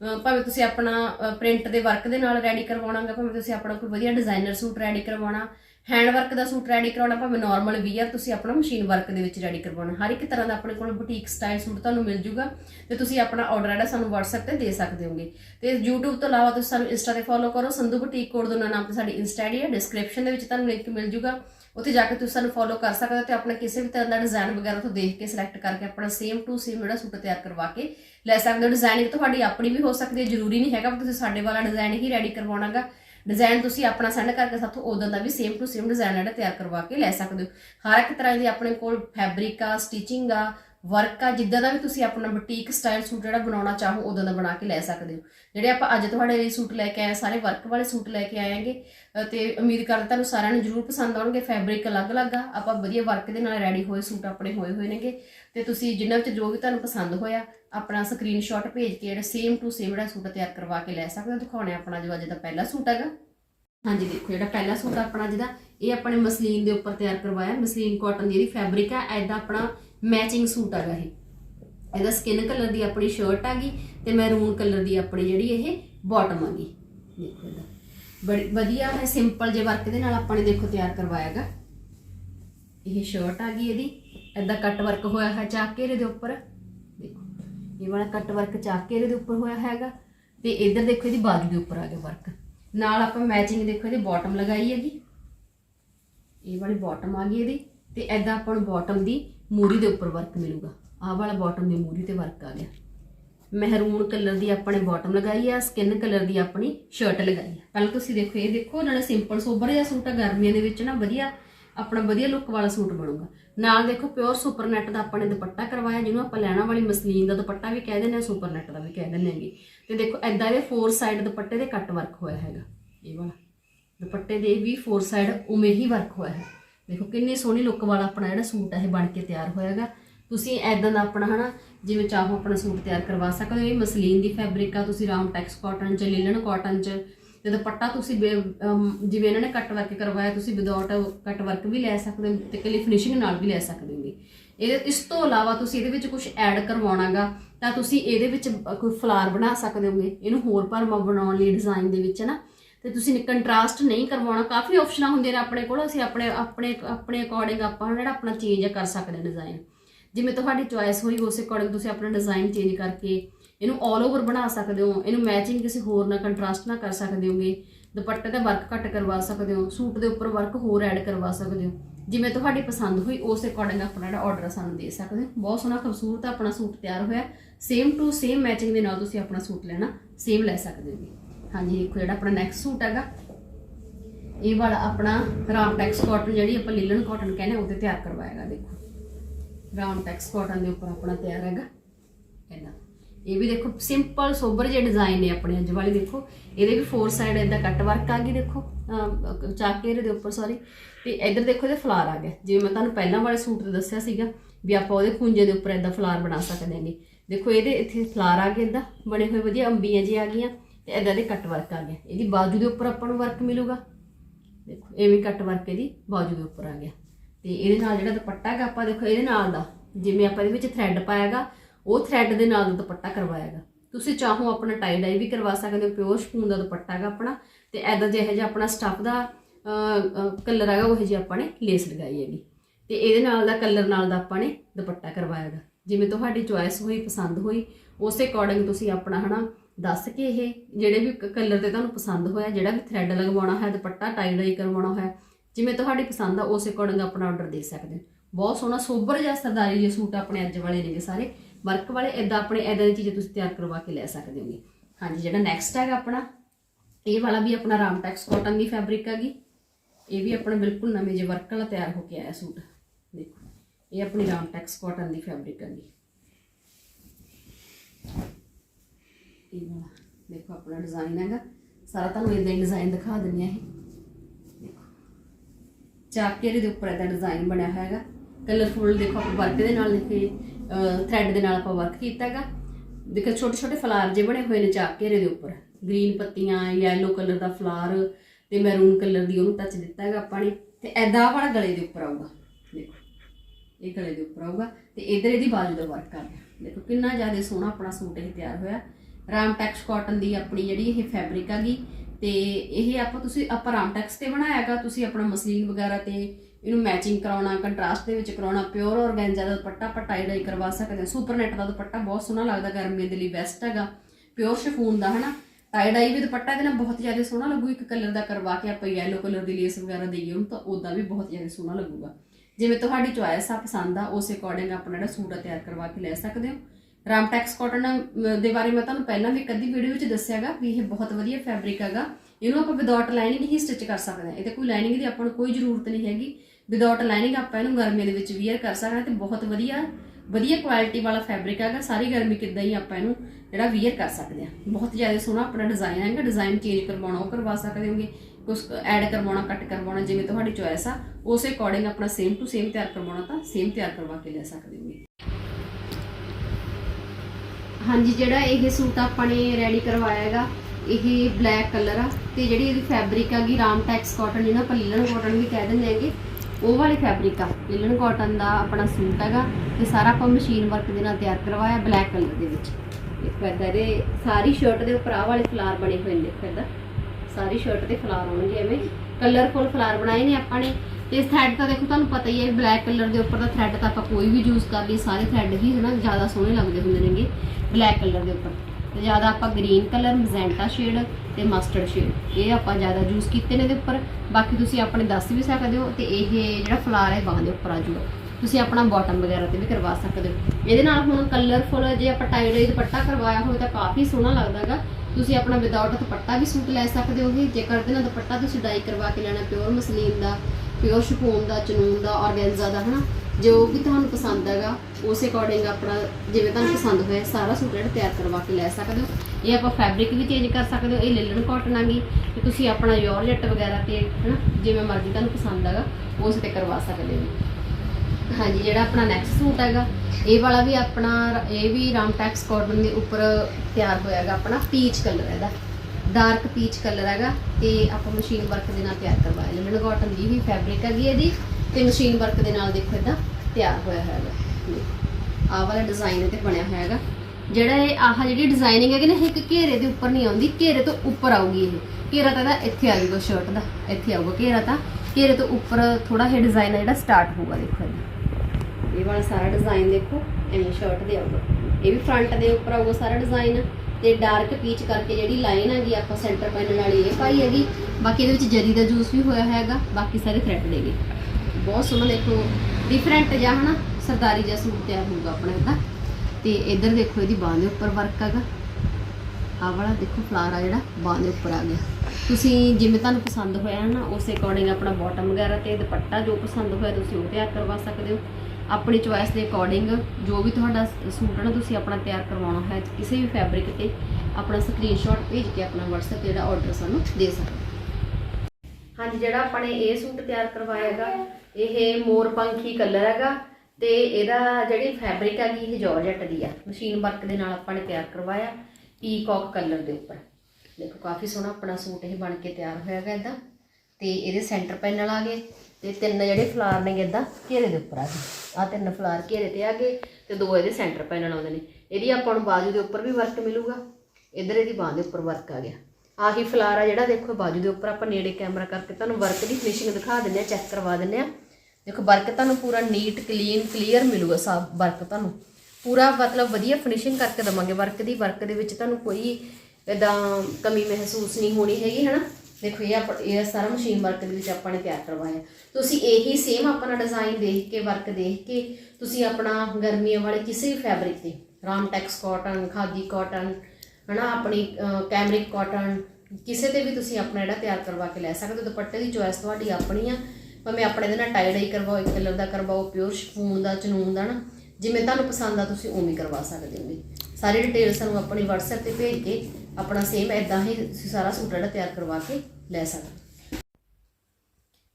ਭਾਵੇਂ ਤੁਸੀਂ ਆਪਣਾ ਪ੍ਰਿੰਟ ਦੇ ਵਰਕ ਦੇ ਨਾਲ ਰੈਡੀ ਕਰਵਾਉਣਾਗਾ ਭਾਵੇਂ ਤੁਸੀਂ ਆਪਣਾ ਕੋਈ ਵਧੀਆ ਡਿਜ਼ਾਈਨਰ ਸੂਟ ਰੈਡੀ ਕਰਵਾਉਣਾ ਹੈਂਡ ਵਰਕ ਦਾ ਸੂਟ ਰੈਡੀ ਕਰਾਉਣਾ ਭਾਵੇਂ ਨਾਰਮਲ ਵੀਅਰ ਤੁਸੀਂ ਆਪਣਾ ਮਸ਼ੀਨ ਵਰਕ ਦੇ ਵਿੱਚ ਰੈਡੀ ਕਰਵਾਉਣਾ। ਹਰ ਇੱਕ ਤਰ੍ਹਾਂ ਦਾ ਆਪਣੇ ਕੋਲ ਬੁਟੀਕ ਸਟਾਈਲ ਸੂਟ ਤੁਹਾਨੂੰ ਮਿਲ ਜੂਗਾ ਤੇ ਤੁਸੀਂ ਆਪਣਾ ਆਰਡਰ ਜਿਹੜਾ ਸਾਨੂੰ WhatsApp ਤੇ ਦੇ ਸਕਦੇ ਹੋਗੇ। ਤੇ YouTube ਤੋਂ ਇਲਾਵਾ ਤੁਸੀਂ ਸਾਨੂੰ Insta ਤੇ ਫੋਲੋ ਕਰੋ, ਸੰਧੂ ਬੁਟੀਕ ਕੋਡ ਦੋਨਾਂ ਨਾਮ ਤੇ ਸਾਡੀ Insta ਆਈਡੀ ਹੈ ਡਿਸਕ੍ਰਿਪਸ਼ਨ ਦੇ ਵਿੱਚ ਤੁਹਾਨੂੰ ਲਿੰਕ ਮਿਲ ਜੂਗਾ। ਉੱਥੇ ਜਾ ਕੇ ਤੁਸੀਂ ਸਾਨੂੰ ਫੋਲੋ ਕਰ ਸਕਦੇ ਹੋ ਤੇ ਆਪਣਾ ਕਿਸੇ ਵੀ ਤਰ੍ਹਾਂ ਦਾ ਡਿਜ਼ਾਈਨ ਵਗੈਰਾ ਤੋਂ ਦੇਖ ਕੇ ਸਿਲੈਕਟ ਕਰਕੇ ਆਪਣਾ ਸੇਮ ਟੂ ਸੇਮ ਜਿਹੜਾ ਸੂਟ ਤਿਆਰ ਕਰਵਾ ਕੇ ਲੈ ਸਕਦੇ ਹੋ। ਡਿਜ਼ਾਈਨਿੰਗ ਤੁਹਾਡੀ ਆਪਣੀ ਵੀ ਹੋ ਸਕਦੀ ਹੈ, ਜ਼ਰੂਰੀ ਨਹੀਂ ਹੈਗਾ ਕਿ ਤੁਸੀਂ ਸਾਡੇ ਵਾਲਾ ਡਿਜ਼ਾਈਨ ਹੀ ਰੈਡੀ ਕਰਵਾਉਣਾਗਾ। ਡਿਜ਼ਾਈਨ ਤੁਸੀਂ ਆਪਣਾ ਸੈਂਡ ਕਰਕੇ ਸਾਥੋਂ ਉਦੋਂ ਦਾ ਵੀ ਸੇਮ ਟੂ ਸੇਮ ਡਿਜ਼ਾਈਨ ਜਿਹੜਾ ਤਿਆਰ ਕਰਵਾ ਕੇ ਲੈ ਸਕਦੇ ਹੋ। ਹਰ ਇੱਕ ਤਰ੍ਹਾਂ ਦੀ ਆਪਣੇ ਕੋਲ ਫੈਬਰਿਕ ਆ ਸਟਿਚਿੰਗ ਆ ਵਰਕ ਆ, ਜਿੱਦਾਂ ਦਾ ਵੀ ਤੁਸੀਂ ਆਪਣਾ ਬੁਟੀਕ ਸਟਾਈਲ ਸੂਟ ਜਿਹੜਾ ਬਣਾਉਣਾ ਚਾਹੋ ਉਦੋਂ ਦਾ ਬਣਾ ਕੇ ਲੈ ਸਕਦੇ ਹੋ। ਜਿਹੜੇ ਆਪਾਂ ਅੱਜ ਤੁਹਾਡੇ ਲਈ ਸੂਟ ਲੈ ਕੇ ਆਏ ਸਾਰੇ ਵਰਕ ਵਾਲੇ ਸੂਟ ਲੈ ਕੇ ਆਏ ਆਏਗੇ ਤੇ ਉਮੀਦ ਕਰਦੇ ਤੁਹਾਨੂੰ ਸਾਰਿਆਂ ਨੂੰ ਜਰੂਰ ਪਸੰਦ ਆਉਣਗੇ ਫੈਬਰਿਕ ਅਲੱਗ-ਅਲੱਗ ਆ। ਆਪਾਂ ਵਧੀਆ ਵਰਕ ਦੇ ਨਾਲ ਰੈਡੀ ਹੋਏ ਸੂਟ ਆਪਣੇ ਹੋਏ ਹੋਏ ਨੇਗੇ। ਤੇ ਤੁਸੀਂ ਜਿੰਨਾਂ ਵਿੱਚ ਜੋ ਵੀ ਤੁਹਾਨੂੰ ਪਸੰਦ ਹੋਇਆ, ਆਪਣਾ ਸਕਰੀਨਸ਼ਾਟ ਭੇਜ ਕੇ ਜਿਹੜਾ ਸੇਮ ਟੂ ਸੇਮ ਜਿਹੜਾ ਸੂਟ ਤਿਆਰ ਕਰਵਾ ਕੇ ਲੈ ਸਕਦੇ ਹੋ। ਦਿਖਾਉਣੇ ਆਪਣਾ ਜੋ ਅੱਜ ਦਾ ਪਹਿਲਾ ਸੂਟ ਹੈਗਾ। ਹਾਂਜੀ, ਦੇਖੋ ਜਿਹੜਾ ਪਹਿਲਾ ਸੂਟ ਆਪਣਾ ਜਿਹਦਾ ਇਹ ਆਪਣੇ ਮਸਲੀਨ ਦੇ ਉੱਪਰ ਤਿਆਰ ਕਰਵਾਇਆ। ਮਸਲੀਨ ਕਾਟਨ ਦੀ ਇਹਦੀ ਫੈਬਰਿਕ ਆ ਐਦਾਂ ਆਪਣਾ ਮੈਚਿੰਗ ਸੂਟ ਹੈਗਾ ਇਹ ਇਹਦਾ ਸਕਿਨ ਕਲਰ ਦੀ ਆਪਣੀ ਸ਼ਰਟ ਆ ਗਈ ਤੇ ਮੈਰੂਨ ਕਲਰ ਦੀ ਆਪਣੀ ਜਿਹੜੀ ਇਹ ਬਾਟਮ ਆ ਗਈ। ਦੇਖੋ ਇਹਦਾ। ਬੜੀ ਵਧੀਆ ਹੈ ਸਿੰਪਲ ਜੇ ਵਰਕ ਦੇ ਨਾਲ ਆਪਾਂ ਨੇ ਦੇਖੋ ਤਿਆਰ ਕਰਵਾਇਆਗਾ ਇਹ ਸ਼ਰਟ ਆ ਗਈ ਇਹਦੀ। ਐਦਾਂ ਕੱਟ ਵਰਕ ਹੋਇਆ ਹੈ ਚਾਕੇਰੇ ਦੇ ਉੱਪਰ। ਦੇਖੋ, ਇਹ ਵਾਲਾ ਕੱਟ ਵਰਕ ਚਾਕੇਰੇ ਦੇ ਉੱਪਰ ਹੋਇਆ ਹੈਗਾ। ਤੇ ਇੱਧਰ ਦੇਖੋ ਇਹਦੀ ਬਾਜੂ ਦੇ ਉੱਪਰ ਆ ਗਿਆ ਵਰਕ ਨਾਲ ਆਪਾਂ ਮੈਚਿੰਗ ਦੇਖੋ ਇਹਦੀ ਬਾਟਮ ਲਗਾਈ ਹੈਗੀ। ਇਹ ਵਾਲੀ ਬਾਟਮ ਆ ਗਈ ਇਹਦੀ। ਤੇ ਐਦਾਂ ਆਪਾਂ ਨੂੰ ਬਾਟਮ ਦੀ ਮੂਰੀ ਦੇ ਉੱਪਰ ਵਰਕ ਮਿਲੂਗਾ। ਆਹ ਵਾਲਾ ਬਾਟਮ ਦੇ ਮੂਰੀ ਤੇ ਵਰਕ ਆ ਗਿਆ। ਮਹਿਰੂਨ ਕਲਰ ਦੀ ਆਪਣੇ ਬਾਟਮ ਲਗਾਈ ਆ ਸਕਿਨ ਕਲਰ ਦੀ ਆਪਣੀ ਸ਼ਰਟ ਲਗਾਈ ਆ। ਪਹਿਲਾਂ ਤੁਸੀਂ ਦੇਖੋ, ਇਹ ਦੇਖੋ, ਨਾਲੇ ਸਿੰਪਲ ਸੋਬਰ ਜਿਹਾ ਸੂਟ ਆ, ਗਰਮੀਆਂ ਦੇ ਵਿੱਚ ਨਾ ਵਧੀਆ, ਆਪਣਾ ਵਧੀਆ ਲੁੱਕ ਵਾਲਾ ਸੂਟ ਬਣੂਗਾ। ਨਾਲ ਦੇਖੋ ਪਿਓਰ ਸੁਪਰ ਨੈਟ ਦਾ ਆਪਾਂ ਨੇ ਦੁਪੱਟਾ ਕਰਵਾਇਆ, ਜਿਹਨੂੰ ਆਪਾਂ ਲੈਣਾ ਵਾਲੀ ਮਸਲੀਨ ਦਾ ਦੁਪੱਟਾ ਵੀ ਕਹਿ ਦਿੰਦੇ ਆ ਸੁਪਰ ਨੈਟ ਦਾ ਵੀ ਕਹਿ ਦਿੰਦੇ ਆਂਗੇ ਤੇ ਦੇਖੋ ਐਦਾਂ ਦੇ ਫੋਰ ਸਾਈਡ ਦੁਪੱਟੇ ਦੇ ਕੱਟ ਵਰਕ ਹੋਇਆ ਹੈਗਾ। ਇਹ ਵਾਲਾ। ਦੁਪੱਟੇ ਦੇ ਵੀ ਫੋਰ ਸਾਈਡ ਉਵੇਂ ਹੀ ਵਰਕ ਹੋਇਆ ਹੈ। ਦੇਖੋ ਕਿੰਨੀ ਸੋਹਣੀ ਲੁੱਕ ਵਾਲਾ ਆਪਣਾ ਜਿਹੜਾ ਸੂਟ ਹੈ ਇਹ ਬਣ ਕੇ ਤਿਆਰ ਹੋਇਆਗਾ। ਤੁਸੀਂ ਐਦਾਂ ਦਾ ਆਪਣਾ ਹਨਾ, ਜਿਵੇਂ ਚਾਹੋ ਆਪਣਾ ਸੂਟ ਤਿਆਰ ਕਰਵਾ ਸਕਦੇ ਹੋ। ਇਹ ਮਸਲੀਨ ਦੀ ਫੈਬਰਿਕ ਆ, ਤੁਸੀਂ ਰਾਮ ਟੈਕਸ ਕਾਟਨ ਚ ਲਿਲਨ ਕਾਟਨ ਚ, ਤੇ ਦੁਪੱਟਾ ਤੁਸੀਂ ਬੇ- ਜਿਵੇਂ ਇਹਨਾਂ ਨੇ ਕੱਟ ਵਰਕ ਕਰਵਾਇਆ, ਤੁਸੀਂ ਵਿਦਆਊਟ ਕੱਟ ਵਰਕ ਵੀ ਲੈ ਸਕਦੇ ਹੋ ਤੇ ਕਲੀ ਫਿਨਿਸ਼ਿੰਗ ਨਾਲ ਵੀ ਲੈ ਸਕਦੇ ਹੋਗੇ ਇਹਦੇ, ਇਸ ਤੋਂ ਇਲਾਵਾ ਤੁਸੀਂ ਇਹਦੇ ਵਿੱਚ ਕੁਝ ਐਡ ਕਰਵਾਉਣਾਗਾ, ਤਾਂ ਤੁਸੀਂ ਇਹਦੇ ਵਿੱਚ ਕੋਈ ਫਲਾਰ ਬਣਾ ਸਕਦੇ ਹੋਗੇ। ਇਹਨੂੰ ਹੋਰ ਭਰਮਾ ਬਣਾਉਣ ਲਈ ਡਿਜ਼ਾਈਨ ਦੇ ਵਿੱਚ ਨਾ ਤੇ ਤੁਸੀਂ ਕੰਟਰਾਸਟ ਨਹੀਂ ਕਰਵਾਉਣਾ, ਕਾਫੀ ਆਪਸ਼ਨਾਂ ਹੁੰਦੀਆਂ ਨੇ ਆਪਣੇ ਕੋਲ, ਅਸੀਂ ਆਪਣੇ ਆਪਣੇ ਆਪਣੇ ਅਕੋਰਡਿੰਗ ਆਪਾਂ ਜਿਹੜਾ ਆਪਣਾ ਚੇਂਜ ਕਰ ਸਕਦੇ ਡਿਜ਼ਾਈਨ ਜਿਵੇਂ ਤੁਹਾਡੀ ਚੁਆਇਸ ਹੋਈ, ਉਸੇ ਅਕੋਰਡਿੰਗ ਤੁਸੀਂ ਆਪਣਾ ਡਿਜ਼ਾਈਨ ਚੇਂਜ ਕਰਕੇ ਇਹਨੂੰ 올 ਓਵਰ ਬਣਾ ਸਕਦੇ ਹੋ, ਇਹਨੂੰ ਮੈਚਿੰਗ ਕਿਸੇ ਹੋਰ ਨਾਲ ਕੰਟਰਾਸਟ ਨਾਲ ਕਰ ਸਕਦੇ ਹੋਗੇ, ਦੁਪੱਟੇ ਦਾ ਵਰਕ ਘੱਟ ਕਰਵਾ ਸਕਦੇ ਹੋ, ਸੂਟ ਦੇ ਉੱਪਰ ਵਰਕ ਹੋਰ ਐਡ ਕਰਵਾ ਸਕਦੇ ਹੋ। ਜਿਵੇਂ ਤੁਹਾਡੀ ਪਸੰਦ ਹੋਈ, ਉਸ ਅਕੋਰਡਿੰਗ ਆਪਣਾ ਜਿਹੜਾ ਆਰਡਰ ਸਾਨੂੰ ਦੇ ਸਕਦੇ ਹੋ। ਬਹੁਤ ਸੋਹਣਾ ਖੂਬਸੂਰਤ ਆਪਣਾ ਸੂਟ ਤਿਆਰ ਹੋਇਆ ਸੇਮ ਟੂ ਸੇਮ ਮੈਚਿੰਗ ਦੇ ਨਾਲ ਤੁਸੀਂ ਆਪਣਾ ਸੂਟ ਲੈਣਾ ਸੇਮ ਲੈ ਸਕਦੇ ਹੋ ਹਾਂਜੀ ਦੇਖੋ ਜਿਹੜਾ ਆਪਣਾ ਨੈਕਸਟ ਸੂਟ ਹੈਗਾ ਇਹ ਵਾਲਾ ਆਪਣਾ ਰਾਮ ਟੈਕਸ ਕਾਟਨ ਜਿਹੜੀ ਆਪਾਂ ਲੀਲਨ ਕਾਟਨ ਕਹਿੰਦੇ ਆ, ਉਹਤੇ ਤਿਆਰ ਕਰਵਾਏਗਾ ਦੇਖੋ। ਰਾਮ ਟੈਕਸ ਕਾਟਨ ਦੇ ਉੱਪਰ ਆਪਣਾ ਤਿਆਰ ਹੈਗਾ ਇਹਦਾ ਇਹ ਵੀ ਦੇਖੋ ਸਿੰਪਲ ਸੋਬਰ ਜਿਹੇ ਡਿਜ਼ਾਈਨ ਨੇ ਆਪਣੇ ਅੱਜ ਵਾਲੇ ਦੇਖੋ। ਇਹਦੇ ਵੀ ਫੋਰ ਸਾਈਡ ਇਦਾਂ ਕੱਟ ਵਰਕ ਆ ਗਈ ਦੇਖੋ। ਅਹ ਚਾਕੇਰੇ ਦੇ ਉੱਪਰ ਸੌਰੀ ਤੇ ਇੱਧਰ ਦੇਖੋ ਇਹਦੇ ਫਲਾਰ ਆ ਗਏ। ਜਿਵੇਂ ਮੈਂ ਤੁਹਾਨੂੰ ਪਹਿਲਾਂ ਵਾਲੇ ਸੂਟ ਤੇ ਦੱਸਿਆ ਸੀਗਾ ਵੀ ਆਪਾਂ ਉਹਦੇ ਖੁੰਝੇ ਦੇ ਉੱਪਰ ਇਦਾਂ ਫਲਾਰ ਬਣਾ ਸਕਦੇ ਹਾਂਗੇ। ਦੇਖੋ ਇਹਦੇ ਇੱਥੇ ਫਲਾਰ ਆ ਗਏ ਇਦਾਂ ਬਣੇ ਹੋਏ ਵਧੀਆ ਅੰਬੀਆਂ ਜੀ ਆ ਗਈਆਂ। ਤੇ ਇਦਾਂ ਦੇ ਕੱਟ ਵਰਕ ਆ ਗਿਆ ਇਹਦੀ ਬਾਜੂ ਦੇ ਉੱਪਰ ਆਪਾਂ ਨੂੰ ਵਰਕ ਮਿਲੂਗਾ। ਦੇਖੋ, ਐਵੇਂ ਕੱਟ ਵਰਕ ਇਹਦੀ ਬਾਜੂ ਦੇ ਉੱਪਰ ਆ ਗਿਆ। ਤੇ ਇਹਦੇ ਨਾਲ ਜਿਹੜਾ ਦੁਪੱਟਾ ਹੈਗਾ, ਆਪਾਂ ਦੇਖੋ ਇਹਦੇ ਨਾਲ ਦਾ, ਜਿਵੇਂ ਆਪਾਂ ਇਹਦੇ ਵਿੱਚ ਥ੍ਰੈਡ ਪਾਇਆਗਾ, ਉਹ ਥ੍ਰੈਡ ਦੇ ਨਾਲ ਦਾ ਦੁਪੱਟਾ ਕਰਵਾਇਆਗਾ। ਤੁਸੀਂ ਚਾਹੋ ਆਪਣਾ ਟਾਈ ਡਾਈ ਵੀ ਕਰਵਾ ਸਕਦੇ ਹੋ ਪਿਓਰ ਸਪੂਨ ਦਾ ਦੁਪੱਟਾ ਹੈਗਾ ਆਪਣਾ, ਤੇ ਐਦਾਂ ਜਿਹੇ ਜਿਹਾ ਆਪਣਾ ਸਟਫ ਦਾ ਕਲਰ ਹੈਗਾ, ਉਹ ਜਿਹੀ ਆਪਾਂ ਨੇ ਲੇਸ ਲਗਾਈ ਹੈਗੀ। ਤੇ ਇਹਦੇ ਨਾਲ ਦਾ ਕਲਰ ਨਾਲ ਦਾ ਆਪਾਂ ਨੇ ਦੁਪੱਟਾ ਕਰਵਾਇਆਗਾ। ਜਿਵੇਂ ਤੁਹਾਡੀ ਚੁਆਇਸ ਹੋਈ, ਪਸੰਦ ਹੋਈ, ਉਸੇ ਅਕੋਰਡਿੰਗ ਤੁਸੀਂ ਆਪਣਾ, ਹਨਾ ਦੱਸ ਕੇ ਇਹ ਜਿਹੜੇ ਵੀ ਕਲਰ ਤੇ ਤੁਹਾਨੂੰ ਪਸੰਦ ਹੋਇਆ, ਜਿਹੜਾ ਵੀ ਥ੍ਰੈਡ ਲਗਵਾਉਣਾ ਹੈ ਦੁਪੱਟਾ ਟਾਈ ਡਾਈ ਕਰਵਾਉਣਾ ਹੈ ਜਿਵੇਂ ਤੁਹਾਡੀ ਪਸੰਦ ਆ, ਉਸ ਅਕੋਰਡਿੰਗ ਆਪਣਾ ਆਰਡਰ ਦੇ ਸਕਦੇ ਹੋ। ਬਹੁਤ ਸੋਹਣਾ, ਸੋਬਰ ਜਿਹਾ ਸਰਦਾਰੀ ਜਿਹੇ ਸੂਟ ਆਪਣੇ ਅੱਜ ਵਾਲੇ ਨੇਗੇ ਸਾਰੇ। ਵਰਕ ਵਾਲੇ ਇਦਾਂ ਆਪਣੇ ਇਦਾਂ ਦੀ ਚੀਜ਼ਾਂ ਤੁਸੀਂ ਤਿਆਰ ਕਰਵਾ ਕੇ ਲੈ ਸਕਦੇ ਹੋਗੇ। ਹਾਂਜੀ, ਜਿਹੜਾ ਨੈਕਸਟ ਹੈਗਾ ਆਪਣਾ, ਇਹ ਵਾਲਾ ਵੀ ਆਪਣਾ ਰਾਮਟੈਕਸ ਕਾਟਨ ਦੀ ਫੈਬਰਿਕ ਹੈਗੀ। ਇਹ ਵੀ ਆਪਣਾ ਬਿਲਕੁਲ ਨਵੇਂ ਜਿਹੇ ਵਰਕ ਵਾਲਾ ਤਿਆਰ ਹੋ ਕੇ ਆਇਆ ਸੂਟ। ਦੇਖੋ, ਇਹ ਆਪਣੀ ਰਾਮਟੈਕਸ ਕਾਟਨ ਦੀ ਫੈਬਰਿਕ ਹੈਗੀ। ਇਹ ਵਾਲਾ ਦੇਖੋ ਆਪਣਾ ਡਿਜ਼ਾਈਨ ਹੈਗਾ। ਸਾਰਾ ਤੁਹਾਨੂੰ ਇਦਾਂ ਹੀ ਡਿਜ਼ਾਈਨ ਦਿਖਾ ਦਿੰਦੇ ਆ ਇਹ। ਦੇਖੋ। ਚਾਕੇਰੇ ਦੇ ਉੱਪਰ ਇਹਦਾ ਡਿਜ਼ਾਈਨ ਬਣਿਆ ਹੋਇਆ ਹੈਗਾ। ਕਲਰਫੁਲ ਦੇਖੋ ਆਪਾਂ ਵਰਕ ਦੇ ਨਾਲ ਲਿਖੇ ਥ੍ਰੈਡ ਦੇ ਨਾਲ ਆਪਾਂ ਵਰਕ ਕੀਤਾ ਹੈਗਾ। ਦੇਖੋ ਛੋਟੇ ਛੋਟੇ ਫਲਾਰ ਜੇ ਬਣੇ ਹੋਏ ਨੇ ਚਾਕੇਰੇ ਦੇ ਉੱਪਰ। ਗ੍ਰੀਨ ਪੱਤੀਆਂ ਯੈਲੋ ਕਲਰ ਦਾ ਫਲਾਰ ਤੇ ਮੈਰੂਨ ਕਲਰ ਦੀ ਉਹਨੂੰ ਟੱਚ ਦਿੱਤਾ ਹੈਗਾ ਆਪਾਂ ਨੇ। ਤੇ ਐਦਾ ਵਾਲਾ ਗਲੇ ਦੇ ਉੱਪਰ ਆਊਗਾ। ਦੇਖੋ। ਇਹ ਗਲੇ ਦੇ ਉੱਪਰ ਆਊਗਾ ਤੇ ਇਧਰ ਇਹਦੀ ਬਾਜੂ ਦਾ ਵਰਕ ਕਰ ਲਿਆ ਦੇਖੋ ਕਿੰਨਾ ਜ਼ਿਆਦਾ ਸੋਹਣਾ ਆਪਣਾ ਸੂਟ ਇਹ ਤਿਆਰ ਹੋਇਆ। ਰਾਮਟੈਕਸ ਕਾਟਨ ਦੀ ਆਪਣੀ ਜਿਹੜੀ ਇਹ ਫੈਬਰਿਕ ਹੈਗੀ, ਤੇ ਇਹ ਆਪਾਂ ਤੁਸੀਂ ਆਪਾਂ ਰਾਮਟੈਕਸ ਤੇ ਬਣਾਇਆਗਾ ਤੁਸੀਂ ਆਪਣਾ ਮਸਲੀਨ ਵਗੈਰਾ ਤੇ ਇਹਨੂੰ ਮੈਚਿੰਗ ਕਰਾਉਣਾ ਕੰਟਰਾਸਟ ਦੇ ਵਿੱਚ ਕਰਾਉਣਾ ਪਿਓਰ ਔਰਗੈਂਜਾ ਦਾ ਦੁਪੱਟਾ ਪਟਾਈ ਡਾਈ ਕਰਵਾ ਸਕਦੇ ਹੋ। ਸੁਪਰ ਨੈਟ ਦਾ ਦੁਪੱਟਾ ਬਹੁਤ ਸੋਹਣਾ ਲੱਗਦਾ, ਗਰਮੀਆਂ ਦੇ ਲਈ ਬੈਸਟ ਹੈਗਾ। ਪਿਓਰ ਸ਼ਿਫੂਨ ਦਾ, ਹਨਾ? ਟਾਈ ਡਾਈ ਵੀ ਦੁਪੱਟਾ ਇਹਦੇ ਨਾਲ ਬਹੁਤ ਜ਼ਿਆਦਾ ਸੋਹਣਾ ਲੱਗੂ, ਇੱਕ ਕਲਰ ਦਾ ਕਰਵਾ ਕੇ ਆਪਾਂ ਯੈਲੋ ਕਲਰ ਦੀ ਲੇਸ ਵਗੈਰਾ ਦੇਈਏ ਉਹਨੂੰ, ਤਾਂ ਉਦਾਂ ਵੀ ਬਹੁਤ ਜ਼ਿਆਦਾ ਸੋਹਣਾ ਲੱਗੂਗਾ। ਜਿਵੇਂ ਤੁਹਾਡੀ ਚੁਆਇਸ ਆ, ਪਸੰਦ ਆ, ਉਸ ਅਕੋਰਡਿੰਗ ਆਪਣਾ ਜਿਹੜਾ ਸੂਟ ਆ ਤਿਆਰ ਕਰਵਾ ਕੇ ਲੈ ਸਕਦੇ ਹੋ। ਰਾਮਟੈਕਸ ਕਾਟਨ ਦੇ ਬਾਰੇ ਮੈਂ ਤੁਹਾਨੂੰ ਪਹਿਲਾਂ ਵੀ ਕਦੀ ਵੀਡੀਓ ਵਿੱਚ ਦੱਸਿਆਗਾ ਵੀ ਇਹ ਬਹੁਤ ਵਧੀਆ ਫੈਬਰਿਕ ਹੈਗਾ। ਇਹਨੂੰ ਆਪਾਂ ਵਿਦਆਊਟ ਲਾਈਨਿੰਗ ਹੀ ਸਟਿਚ ਕਰ ਸਕਦੇ ਹਾਂ। ਇਹਦੇ ਕੋਈ ਲਾਈਨਿੰਗ ਦੀ ਆਪਾਂ ਨੂੰ ਕੋਈ ਜ਼ਰੂਰਤ ਨਹੀਂ ਹੈਗੀ। ਵਿਦਆਊਟ ਲਾਈਨਿੰਗ ਆਪਾਂ ਇਹਨੂੰ ਗਰਮੀ ਦੇ ਵਿੱਚ ਵੀਅਰ ਕਰ ਸਕਦੇ ਹਾਂ ਤੇ ਬਹੁਤ ਵਧੀਆ ਵਧੀਆ ਕੁਆਲਿਟੀ ਵਾਲਾ ਫੈਬਰਿਕ ਹੈਗਾ। ਸਾਰੀ ਗਰਮੀ ਕਿੱਦਾਂ ਹੀ ਆਪਾਂ ਇਹਨੂੰ ਜਿਹੜਾ ਵੀਅਰ ਕਰ ਸਕਦੇ ਹਾਂ। ਬਹੁਤ ਜ਼ਿਆਦਾ ਸੋਹਣਾ ਆਪਣਾ ਡਿਜ਼ਾਈਨ ਹੈਗਾ। ਡਿਜ਼ਾਈਨ ਚੇਂਜ ਕਰਵਾਉਣਾ, ਉਹ ਕਰਵਾ ਸਕਦੇ ਹੋਗੇ। ਕੁਝ ਐਡ ਕਰਵਾਉਣਾ ਕੱਟ ਕਰਵਾਉਣਾ, ਜਿਵੇਂ ਤੁਹਾਡੀ ਚੋਇਸ ਆ, ਉਸੇ ਅਕੋਰਡਿੰਗ ਆਪਣਾ ਸੇਮ ਟੂ ਸੇਮ ਤਿਆਰ ਕਰਵਾਉਣਾ ਤਾਂ ਸੇਮ ਤਿਆਰ ਕਰਵਾ ਕੇ ਲੈ ਸਕਦੇ ਹੋਗੇ। ਹਾਂਜੀ, ਜਿਹੜਾ ਇਹ ਸੂਟ ਆਪਾਂ ਨੇ ਰੈਡੀ ਕਰਵਾਇਆ ਹੈਗਾ, ਇਹ ਬਲੈਕ ਕਲਰ ਆ ਤੇ ਜਿਹੜੀ ਇਹਦੀ ਫੈਬਰਿਕ ਆਗੀ ਰਾਮ ਟੈਕਸ ਕਾਟਨ ਜਿਹਨੂੰ ਆਪਾਂ ਲੀਲਨ ਕਾਟਨ ਵੀ ਕਹਿ ਦਿੰਦੇ ਹੈਗੇ, ਉਹ ਵਾਲੀ ਫੈਬਰਿਕ ਆ। ਲੀਲਨ ਕਾਟਨ ਦਾ ਆਪਣਾ ਸੂਟ ਹੈਗਾ ਤੇ ਸਾਰਾ ਆਪਾਂ ਮਸ਼ੀਨ ਵਰਕ ਦੇ ਨਾਲ ਤਿਆਰ ਕਰਵਾਇਆ ਬਲੈਕ ਕਲਰ ਦੇ ਵਿੱਚ। ਇੱਕ ਇਦਾਂ ਦੇ ਸਾਰੀ ਸ਼ਰਟ ਦੇ ਉੱਪਰ ਆਹ ਵਾਲੇ ਫਲਾਰ ਬਣੇ ਹੋਏ ਨੇ ਦੇਖੋ ਸਾਰੀ ਸ਼ਰਟ ਦੇ ਫਲਾਰ ਹੋਣਗੇ ਐਵੇਂ। ਕਲਰਫੁਲ ਫਲਾਰ ਬਣਾਏ ਨੇ ਆਪਾਂ ਨੇ। ਇਸ ਥ੍ਰੈਡ ਤਾਂ ਦੇਖੋ ਤੁਹਾਨੂੰ ਪਤਾ ਹੀ ਹੈ ਬਲੈਕ ਕਲਰ ਦੇ ਉੱਪਰ ਦਾ ਥ੍ਰੈਡ ਤਾਂ ਆਪਾਂ ਕੋਈ ਵੀ ਯੂਜ਼ ਕਰ ਲਈ ਸਾਰੇ ਥ੍ਰੈਡ ਹੀ ਹਨਾ, ਜ਼ਿਆਦਾ ਸੋਹਣੇ ਲੱਗਦੇ ਹੁੰਦੇ ਨੇਗੇ ਬਲੈਕ ਕਲਰ ਦੇ ਉੱਪਰ। ਤੇ ਜ਼ਿਆਦਾ ਆਪਾਂ ਗ੍ਰੀਨ ਕਲਰ ਮਜ਼ੈਂਟਾ ਸ਼ੇਡ ਤੇ ਮਸਟਰਡ ਸ਼ੇਡ ਇਹ ਆਪਾਂ ਜ਼ਿਆਦਾ ਯੂਜ਼ ਕੀਤੇ ਨੇ ਇਹਦੇ ਉੱਪਰ। ਬਾਕੀ ਤੁਸੀਂ ਆਪਣੇ ਦੱਸ ਵੀ ਸਕਦੇ ਹੋ ਤੇ ਇਹ ਜਿਹੜਾ ਫਲਾਰ ਹੈ, ਬਾਹਾਂ ਦੇ ਉੱਪਰ ਆ ਜੂਗਾ ਤੁਸੀਂ ਆਪਣਾ ਬਾਟਮ ਵਗੈਰਾ ਤੇ ਵੀ ਕਰਵਾ ਸਕਦੇ ਹੋ। ਇਹਦੇ ਨਾਲ ਹੁਣ ਕਲਰਫੁਲ ਜੇ ਆਪਾਂ ਟਾਈ ਦੁਪੱਟਾ ਕਰਵਾਇਆ ਹੋਵੇ ਤਾਂ ਕਾਫੀ ਸੋਹਣਾ ਲੱਗਦਾਗਾ। ਤੁਸੀਂ ਆਪਣਾ ਵਿਦਆਊਟ ਦੁਪੱਟਾ ਵੀ ਸੂਟ ਲੈ ਸਕਦੇ ਹੋਗੇ। ਜੇਕਰ ਇਹਦੇ ਨਾਲ ਦੁਪੱਟਾ ਤੁਸੀਂ ਡਾਈ ਕਰਵਾ ਕੇ ਲੈਣਾ ਪਿਓਰ ਮਸਲੀਨ ਦਾ ਪਿਓਰ ਸ਼ਿਫੋਨ ਦਾ, ਚਨੂਨ ਦਾ, ਔਰਗੈਂਜ਼ਾ ਦਾ, ਹਨਾ? ਜੋ ਵੀ ਤੁਹਾਨੂੰ ਪਸੰਦ ਹੈਗਾ, ਉਸ ਅਕੋਰਡਿੰਗ ਆਪਣਾ ਜਿਵੇਂ ਤੁਹਾਨੂੰ ਪਸੰਦ ਹੋਇਆ, ਸਾਰਾ ਸੂਟ ਜਿਹੜਾ ਤਿਆਰ ਕਰਵਾ ਕੇ ਲੈ ਸਕਦੇ ਹੋ। ਇਹ ਆਪਾਂ ਫੈਬਰਿਕ ਵੀ ਚੇਂਜ ਕਰ ਸਕਦੇ ਹੋ, ਇਹ ਲਿਲਨ ਕਾਟਨ ਆਗੀ ਤੇ ਤੁਸੀਂ ਆਪਣਾ ਯੋਰਜਟ ਵਗੈਰਾ ਤੇ, ਹਨਾ, ਜਿਵੇਂ ਮਰਜ਼ੀ ਤੁਹਾਨੂੰ ਪਸੰਦ ਹੈਗਾ, ਉਸ ਤੇ ਕਰਵਾ ਸਕਦੇ ਹੋ। ਹਾਂਜੀ, ਜਿਹੜਾ ਆਪਣਾ ਨੈਕਸਟ ਸੂਟ ਹੈਗਾ, ਇਹ ਵਾਲਾ ਵੀ ਆਪਣਾ, ਇਹ ਵੀ ਰਾਮਟੈਕਸ ਕਾਟਨ ਦੇ ਉੱਪਰ ਤਿਆਰ ਹੋਇਆ ਹੈਗਾ, ਆਪਣਾ ਪੀਚ ਕਲਰ ਇਹਦਾ। ਡਾਰਕ ਪੀਚ ਕਲਰ ਹੈਗਾ ਤੇ ਆਪਾਂ ਮਸ਼ੀਨ ਵਰਕ ਦੇ ਨਾਲ ਤਿਆਰ ਕਰਵਾਇਆ ਲਿਮਨ ਕਾਟਨ ਦੀ ਵੀ ਫੈਬਰਿਕ ਹੈਗੀ ਇਹਦੀ ਤੇ ਮਸ਼ੀਨ ਵਰਕ ਦੇ ਨਾਲ ਦੇਖੋ ਇਹਦਾ ਤਿਆਰ ਹੋਇਆ ਹੈਗਾ। ਆਹ ਵਾਲਾ ਡਿਜ਼ਾਈਨ ਇਹਤੇ ਬਣਿਆ ਹੋਇਆ ਹੈਗਾ। ਜਿਹੜਾ ਇਹ ਆਹ ਜਿਹੜੀ ਡਿਜ਼ਾਈਨਿੰਗ ਹੈਗੀ ਨਾ ਇੱਕ ਘੇਰੇ ਦੇ ਉੱਪਰ ਨਹੀਂ ਆਉਂਦੀ, ਘੇਰੇ ਤੋਂ ਉੱਪਰ ਆਊਗੀ ਇਹ। ਘੇਰਾ ਤਾਂ ਇੱਥੇ ਆਊਗਾ ਸ਼ਰਟ ਦਾ ਇੱਥੇ ਆਊਗਾ ਘੇਰਾ ਤਾਂ। ਘੇਰੇ ਤੋਂ ਉੱਪਰ ਥੋੜਾ ਇਹ ਡਿਜ਼ਾਈਨ ਜਿਹੜਾ ਸਟਾਰਟ ਹੋਊਗਾ, ਦੇਖੋ ਇਹਦਾ। ਇਹ ਵਾਲਾ ਸਾਰਾ ਡਿਜ਼ਾਈਨ ਦੇਖੋ, ਐਵੇਂ ਸ਼ਰਟ ਦੇ ਆਊਗਾ। ਇਹ ਵੀ ਫਰੰਟ ਦੇ ਉੱਪਰ ਆਊਗਾ ਸਾਰਾ ਡਿਜ਼ਾਈਨ ਤੇ ਡਾਰਕ ਪੀਚ ਕਰਕੇ ਜਿਹੜੀ ਲਾਈਨ ਹੈਗੀ ਆਪਾਂ ਸੈਂਟਰ ਪੈਨਲ ਵਾਲੀ ਇਹ ਪਾਈ ਹੈਗੀ। ਬਾਕੀ ਇਹਦੇ ਵਿੱਚ ਜਰੀ ਦਾ ਜੂਸ ਵੀ ਹੋਇਆ ਹੈਗਾ, ਬਾਕੀ ਸਾਰੇ ਥ੍ਰੈਡ ਦੇ ਨੇ ਬਹੁਤ ਸੋਹਣਾ ਦੇਖੋ ਡਿਫਰੈਂਟ ਜਿਹਾ ਹਨਾ, ਸਰਦਾਰੀ ਜਿਹਾ ਸੂਟ ਤਿਆਰ ਹੋਊਗਾ ਆਪਣਾ ਇਹਦਾ। ਤੇ ਇੱਧਰ ਦੇਖੋ ਇਹਦੀ ਬਾਂਹ ਦੇ ਉੱਪਰ ਵਰਕ ਹੈਗਾ। ਆਹ ਵਾਲਾ ਦੇਖੋ ਫਲਾਰ ਆ ਜਿਹੜਾ, ਬਾਂਹ ਦੇ ਉੱਪਰ ਆ ਗਿਆ। ਤੁਸੀਂ ਜਿਵੇਂ ਤੁਹਾਨੂੰ ਪਸੰਦ ਹੋਇਆ ਨਾ, ਉਸੇ ਅਕੋਰਡਿੰਗ ਆਪਣਾ ਬਾਟਮ ਵਗੈਰਾ ਤੇ ਦੁਪੱਟਾ ਜੋ ਪਸੰਦ ਹੋਇਆ ਤੁਸੀਂ ਉਹ ਤਿਆਰ ਕਰਵਾ ਸਕਦੇ ਹੋ। ਆਪਣੀ ਚੁਆਇਸ ਦੇ ਅਕੋਰਡਿੰਗ ਜੋ ਵੀ ਤੁਹਾਡਾ ਸੂਟ ਹੈ ਨਾ, ਤੁਸੀਂ ਆਪਣਾ ਤਿਆਰ ਕਰਵਾਉਣਾ ਹੈ, ਕਿਸੇ ਵੀ ਫੈਬਰਿਕ ਤੇ ਆਪਣਾ ਸਕਰੀਨਸ਼ਾਟ ਭੇਜ ਕੇ ਆਪਣਾ WhatsApp ਜਿਹੜਾ ਆਰਡਰ ਸਾਨੂੰ ਦੇ ਸਕਦੇ ਹਾਂਜੀ, ਜਿਹੜਾ ਆਪਾਂ ਨੇ ਇਹ ਸੂਟ ਤਿਆਰ ਕਰਵਾਇਆ ਹੈਗਾ, ਇਹ ਮੋਰਪੰਖੀ ਕਲਰ ਹੈਗਾ ਤੇ ਇਹਦਾ ਜਿਹੜੀ ਫੈਬਰਿਕ ਹੈਗੀ, ਇਹ ਜਾਰਜਟ ਦੀ ਆ। ਮਸ਼ੀਨ ਵਰਕ ਦੇ ਨਾਲ ਆਪਾਂ ਨੇ ਤਿਆਰ ਕਰਵਾਇਆ ਪੀਕੌਕ ਕਲਰ ਦੇ ਉੱਪਰ। ਦੇਖੋ, ਕਾਫੀ ਸੋਹਣਾ ਆਪਣਾ ਸੂਟ ਇਹ ਬਣ ਕੇ ਤਿਆਰ ਹੋਇਆ ਹੈਗਾ ਇਹਦਾ। ਤੇ ਇਹਦੇ ਸੈਂਟਰ ਪੈਨਲ ਆ ਗਏ। ਤੇ ਤਿੰਨ ਜਿਹੜੇ ਫਲਾਰ ਨੇ ਇਦਾਂ ਘੇਰੇ ਦੇ ਉੱਪਰ ਆ ਗਏ ਆ ਤਿੰਨ ਫਲਾਰ ਘੇਰੇ ਤੇ ਆ ਗਏ ਤੇ ਦੋ ਇਹਦੇ ਸੈਂਟਰ ਪੈਨਲ ਆਉਂਦੇ ਨੇ। ਇਹਦੀ ਆਪਾਂ ਨੂੰ ਬਾਜੂ ਦੇ ਉੱਪਰ ਵੀ ਵਰਕ ਮਿਲੂਗਾ, ਇੱਧਰ ਇਹਦੀ ਬਾਹ ਦੇ ਉੱਪਰ ਵਰਕ ਆ ਗਿਆ। ਆਹੀ ਫਲਾਰ ਆ ਜਿਹੜਾ ਦੇਖੋ, ਬਾਜੂ ਦੇ ਉੱਪਰ ਆਪਾਂ ਨੇੜੇ ਕੈਮਰਾ ਕਰਕੇ ਤੁਹਾਨੂੰ ਵਰਕ ਦੀ ਫਿਨਿਸ਼ਿੰਗ ਦਿਖਾ ਦਿੰਦੇ ਆ ਚੈੱਕ ਕਰਵਾ ਦਿੰਦੇ ਆ। ਦੇਖੋ ਵਰਕ ਤੁਹਾਨੂੰ ਪੂਰਾ ਨੀਟ ਕਲੀਨ ਕਲੀਅਰ ਮਿਲੂਗਾ ਸਾਫ਼ ਵਰਕ ਤੁਹਾਨੂੰ। ਪੂਰਾ ਮਤਲਬ ਵਧੀਆ ਫਿਨਿਸ਼ਿੰਗ ਕਰਕੇ ਦਵਾਂਗੇ ਵਰਕ ਦੀ। ਵਰਕ ਦੇ ਵਿੱਚ ਤੁਹਾਨੂੰ ਕੋਈ ਇਦਾਂ ਕਮੀ ਮਹਿਸੂਸ ਨਹੀਂ ਹੋਣੀ ਹੈਗੀ, ਹਨਾ? ਦੇਖੋ ਇਹ ਆਪ, ਇਹ ਸਾਰਾ ਮਸ਼ੀਨ ਵਰਕ ਦੇ ਵਿੱਚ ਆਪਾਂ ਨੇ ਤਿਆਰ ਕਰਵਾਇਆ। ਤੁਸੀਂ ਇਹੀ ਸੇਮ ਆਪਣਾ ਡਿਜ਼ਾਈਨ ਦੇਖ ਕੇ ਵਰਕ ਦੇਖ ਕੇ, ਤੁਸੀਂ ਆਪਣਾ ਗਰਮੀਆਂ ਵਾਲੇ ਕਿਸੇ ਵੀ ਫੈਬਰਿਕ ਤੇ ਰਾਮਟੈਕਸ ਕਾਟਨ ਖਾਦੀ ਕਾਟਨ ਹਨਾ, ਆਪਣੀ ਕੈਮਰਿਕ ਕਾਟਨ ਕਿਸੇ ਤੇ ਵੀ ਤੁਸੀਂ ਆਪਣਾ ਜਿਹੜਾ ਤਿਆਰ ਕਰਵਾ ਕੇ ਲੈ ਸਕਦੇ ਹੋ। ਦੁਪੱਟੇ ਦੀ ਚੋਇਸ ਤੁਹਾਡੀ ਆਪਣੀ ਆ। ਭਾਵੇਂ ਆਪਣੇ ਦੇ ਨਾਲ ਟਾਈ ਡਾਈ ਕਰਵਾਓ, ਇੱਕ ਕਲਰ ਦਾ ਕਰਵਾਓ ਪਿਓਰ ਸ਼ਿਫੂਨ ਦਾ, ਚਨੂਨ ਦਾ ਨਾ, ਜਿਵੇਂ ਤੁਹਾਨੂੰ ਪਸੰਦ ਆ, ਤੁਸੀਂ ਉਵੇਂ ਕਰਵਾ ਸਕਦੇ ਹੋਗੇ ਸਾਰੀ ਡਿਟੇਲ ਸਾਨੂੰ ਆਪਣੀ WhatsApp ਤੇ ਭੇਜ ਕੇ ਆਪਣਾ ਸੇਮ ਐਦਾਂ ਹੀ ਤੁਸੀਂ ਸਾਰਾ ਸੂਟ ਜਿਹੜਾ ਤਿਆਰ ਕਰਵਾ ਕੇ ਲੈ ਸਕਦੇ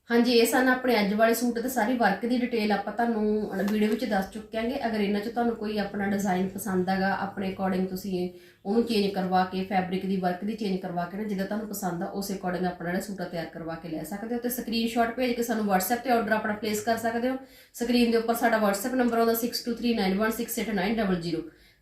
ਹਾਂਜੀ, ਇਹ ਸਨ ਆਪਣੇ ਅੱਜ ਵਾਲੇ ਸੂਟ ਤੇ ਸਾਰੀ ਵਰਕ ਦੀ ਡਿਟੇਲ ਆਪਾਂ ਤੁਹਾਨੂੰ ਵੀਡੀਓ ਵਿੱਚ ਦੱਸ ਚੁੱਕੇ ਅਗਰ ਇਹਨਾਂ 'ਚ ਤੁਹਾਨੂੰ ਕੋਈ ਆਪਣਾ ਡਿਜ਼ਾਈਨ ਪਸੰਦ ਆਗਾ ਆਪਣੇ ਅਕੋਰਡਿੰਗ ਤੁਸੀਂ ਉਹਨੂੰ ਚੇਂਜ ਕਰਵਾ ਕੇ ਫੈਬਰਿਕ ਦੀ ਵਰਕ ਦੀ ਚੇਂਜ ਕਰਵਾ ਕੇ ਨਾ, ਜਿੱਦਾਂ ਤੁਹਾਨੂੰ ਪਸੰਦ ਆ, ਉਸੇ ਅਕੋਰਡਿੰਗ ਆਪਣਾ ਜਿਹੜਾ ਸੂਟ ਤਿਆਰ ਕਰਵਾ ਕੇ ਲੈ ਸਕਦੇ ਹੋ ਤੇ ਸਕਰੀਨਸ਼ਾਟ ਭੇਜ ਕੇ ਸਾਨੂੰ WhatsApp ਤੇ ਆਰਡਰ ਆਪਣਾ ਪਲੇਸ ਕਰ ਸਕਦੇ ਹੋ। ਸਕਰੀਨ ਦੇ ਉੱਪਰ ਸਾਡਾ WhatsApp ਨੰਬਰ ਆਉਂਦਾ 6239168900